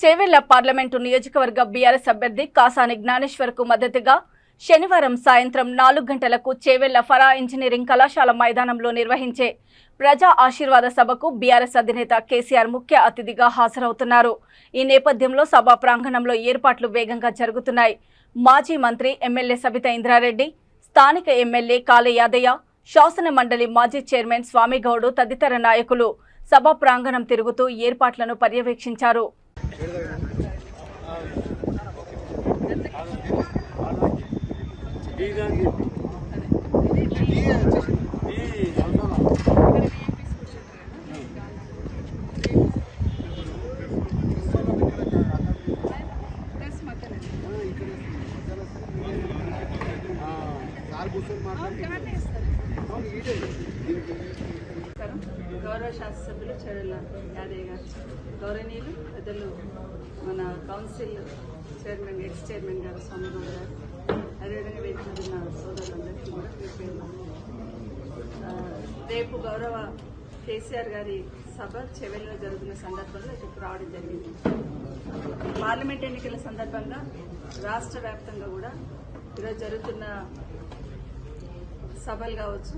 Chevella parliament నియోజకవర్గ BRS అభ్యర్థి కాసాని జ్ఞానేశ్వర్కు మద్దతుగా శనివారం సాయంత్రం నాలుగు గంటలకు చేవెళ్ళ ఫరా ఇంజనీరింగ్ కళాశాల మైదానంలో నిర్వహించే ప్రజా ఆశీర్వాద సభకు బీఆర్ఎస్ అధినేత కేసీఆర్ ముఖ్య అతిథిగా హాజరవుతున్నారు. ఈ నేపథ్యంలో సభా ప్రాంగణంలో ఏర్పాట్లు వేగంగా జరుగుతున్నాయి. మాజీ మంత్రి ఎమ్మెల్యే సబిత ఇంద్రారెడ్డి స్థానిక ఎమ్మెల్యే కాళే యాదయ్య శాసన మండలి మాజీ చైర్మన్ స్వామిగౌడు తదితర నాయకులు సభా ప్రాంగణం తిరుగుతూ ఏర్పాట్లను పర్యవేక్షించారు. గౌరవ శాసనసభ్యులు చెరుల యాదయ్య గారు. గౌరవనీయులు పెద్దలు మన కౌన్సిల్ చైర్మన్ ఎక్స్ చైర్మన్ గారు స్వామిగౌడ్ గారు అదేవిధంగా వేదికలున్న సోదరులందరికీ కూడా మీ పేరు రేపు గౌరవ కేసీఆర్ గారి సభ చెవెల్లో జరుగుతున్న సందర్భంలో ఇక్కడికి రావడం జరిగింది. పార్లమెంట్ ఎన్నికల సందర్భంగా రాష్ట్ర వ్యాప్తంగా కూడా ఈరోజు జరుగుతున్న సభలు కావచ్చు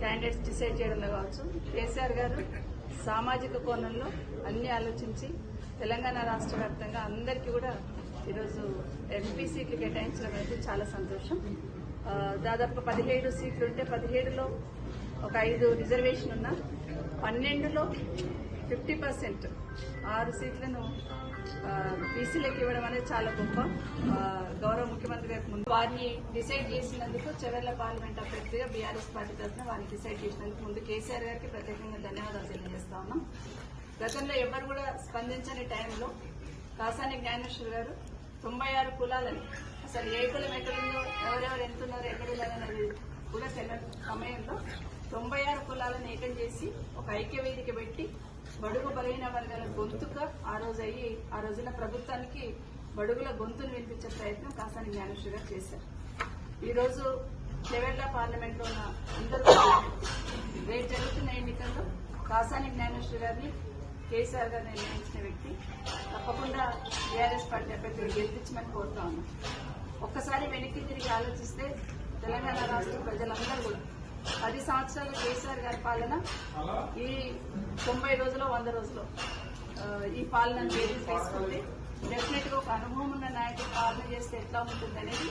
క్యాండిడేట్స్ డిసైడ్ చేయడంలో కావచ్చు కేసీఆర్ గారు సామాజిక కోణంలో అన్ని ఆలోచించి తెలంగాణ రాష్ట్ర వ్యాప్తంగా అందరికీ కూడా ఈరోజు ఎంపీ సీట్లు కేటాయించడం అనేది చాలా సంతోషం. దాదాపు పదిహేడు సీట్లు ఉంటే పదిహేడులో ఒక ఐదు రిజర్వేషన్ ఉన్నా పన్నెండులో ఫిఫ్టీ పర్సెంట్ ఆరు సీట్లను బీసీలకు ఇవ్వడం అనేది చాలా గొప్ప. గౌరవ ముఖ్యమంత్రి గారికి ముందు వారిని డిసైడ్ చేసినందుకు చెవెళ్ళ పార్లమెంట్ అభ్యర్థిగా బీఆర్ఎస్ పార్టీ తరఫున వారిని డిసైడ్ చేసినందుకు ముందు కేసీఆర్ గారికి ప్రత్యేకంగా ధన్యవాదాలు తెలియజేస్తా ఉన్నాం. గతంలో ఎవరు కూడా స్పందించని టైంలో కాసాని జ్ఞానేశ్వర్ గారు తొంభై ఆరు కులాలని అసలు ఏ కులం ఎక్కడుందో ఎవరెవరు ఎంతున్నారు ఎక్కడున్నారనేది కూడా తెలియని సమయంలో తొంభై ఆరు కులాలను ఏకం చేసి ఒక ఐక్య వేదిక పెట్టి బడుగు బలహీన వర్గాల గొంతుగా ఆ రోజు అయ్యి ఆ రోజున ప్రభుత్వానికి బడుగుల గొంతును వినిపించే ప్రయత్నం కాసాని జ్ఞానేశ్వర గారు చేశారు. ఈరోజు రోజు చెవెళ్ళ పార్లమెంట్లో ఉన్న అందరూ రేపు జరుగుతున్న ఎన్నికల్లో కాసాని జ్ఞానేశ్వర్ గారిని కేసీఆర్ గారు నిర్ణయించిన వ్యక్తి. తప్పకుండా టీఆర్ఎస్ పార్టీ అభ్యర్థులు గెలిపించమని కోరుతా ఉన్నాం. ఒక్కసారి వెనక్కి తిరిగి ఆలోచిస్తే తెలంగాణ రాష్ట్ర ప్రజలందరూ కూడా పది సంవత్సరాల కేసీఆర్ గారి పాలన ఈ తొంభై రోజులు వంద రోజులు. ఆ, ఈ పాలన వేదిక తీసుకుంటే డెఫినెట్గా ఒక అనుభవం ఉన్న నాయకుడు పాలన చేస్తే ఎట్లా ఉంటుంది అనేది